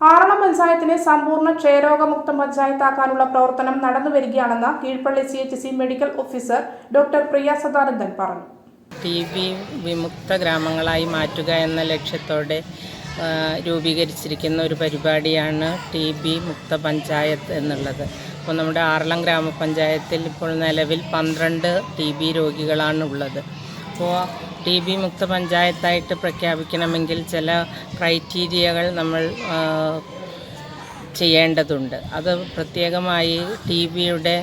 ആറളം പഞ്ചായത്തിനെ സമ്പൂർണ ക്ഷയരോഗമുക്ത പഞ്ചായത്താക്കാനുള്ള പ്രവർത്തനം നടന്നുവരികയാണെന്ന് Keezhpally C H C medical officer doctor Priya Sadanandan പറഞ്ഞു. ടി ബി വിമുക്ത ഗ്രാമങ്ങളായി മാറ്റുക എന്ന ലക്ഷ്യത്തോടെ രൂപീകരിച്ചിരിക്കുന്ന ഒരു പരിപാടിയാണ് ടി ബി മുക്ത പഞ്ചായത്ത് എന്നുള്ളത്. അപ്പോൾ നമ്മുടെ ആറളം ഗ്രാമപഞ്ചായത്തിൽ ഇപ്പോൾ നിലവിൽ പന്ത്രണ്ട് ടി ബി രോഗികളാണ് ഉള്ളത്. അപ്പോൾ ടി ബി മുക്ത പഞ്ചായത്തായിട്ട് പ്രഖ്യാപിക്കണമെങ്കിൽ ചില ക്രൈറ്റീരിയകൾ നമ്മൾ ചെയ്യേണ്ടതുണ്ട്. അത് പ്രത്യേകമായി ടി ബിയുടെ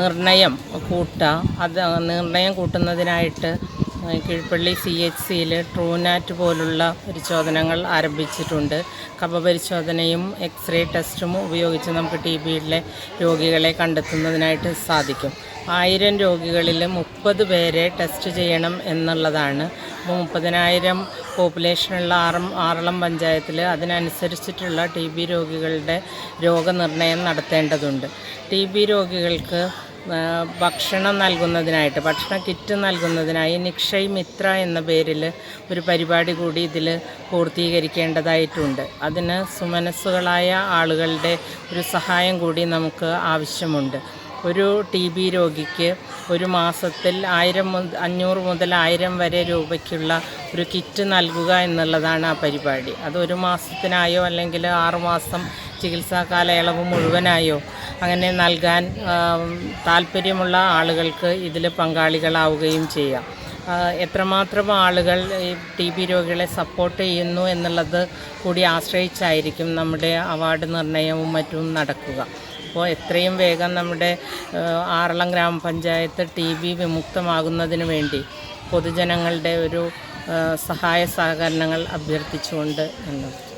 നിർണയം കൂട്ടുക. അത് നിർണയം കൂട്ടുന്നതിനായിട്ട് കീഴ്പള്ളി സി എച്ച് സിയിൽ ട്രൂനാറ്റ് പോലുള്ള പരിശോധനകൾ ആരംഭിച്ചിട്ടുണ്ട്. കഫ പരിശോധനയും എക്സ്റേ ടെസ്റ്റും ഉപയോഗിച്ച് നമുക്ക് ടി ബിയിലെ രോഗികളെ കണ്ടെത്തുന്നതിനായിട്ട് സാധിക്കും. ആയിരം രോഗികളിൽ മുപ്പത് പേരെ ടെസ്റ്റ് ചെയ്യണം എന്നുള്ളതാണ്. അപ്പോൾ മുപ്പതിനായിരം പോപ്പുലേഷനുള്ള ആറം ആറളം പഞ്ചായത്തിൽ അതിനനുസരിച്ചിട്ടുള്ള ടി ബി രോഗികളുടെ രോഗനിർണയം നടത്തേണ്ടതുണ്ട്. ടി ബി രോഗികൾക്ക് ഭക്ഷണം നൽകുന്നതിനായിട്ട് ഭക്ഷണ കിറ്റ് നൽകുന്നതിനായി നിക്ഷയ് മിത്ര എന്ന പേരിൽ ഒരു പരിപാടി കൂടി ഇതിൽ പൂർത്തീകരിക്കേണ്ടതായിട്ടുണ്ട്. അതിന് സുമനസ്സുകളായ ആളുകളുടെ ഒരു സഹായം കൂടി നമുക്ക് ആവശ്യമുണ്ട്. ഒരു ടി ബി രോഗിക്ക് ഒരു മാസത്തിൽ ആയിരം മുതൽ അഞ്ഞൂറ് മുതൽ ആയിരം വരെ രൂപയ്ക്കുള്ള ഒരു കിറ്റ് നൽകുക എന്നുള്ളതാണ് ആ പരിപാടി. അത് ഒരു മാസത്തിനായോ അല്ലെങ്കിൽ ആറുമാസം ചികിത്സാ കാലയളവ് മുഴുവനായോ അങ്ങനെ നൽകാൻ താല്പര്യമുള്ള ആളുകൾക്ക് ഇതിൽ പങ്കാളികളാവുകയും ചെയ്യാം. എത്രമാത്രം ആളുകൾ ഈ ടി ബി രോഗികളെ സപ്പോർട്ട് ചെയ്യുന്നു എന്നുള്ളത് കൂടി ആശ്രയിച്ചായിരിക്കും നമ്മുടെ അവാർഡ് നിർണയവും മറ്റും നടക്കുക. അപ്പോൾ എത്രയും വേഗം നമ്മുടെ ആറളം ഗ്രാമപഞ്ചായത്ത് ടി ബി വിമുക്തമാകുന്നതിന് വേണ്ടി പൊതുജനങ്ങളുടെ ഒരു സഹായ സഹകരണങ്ങൾ അഭ്യർത്ഥിച്ചുകൊണ്ട് എന്നത്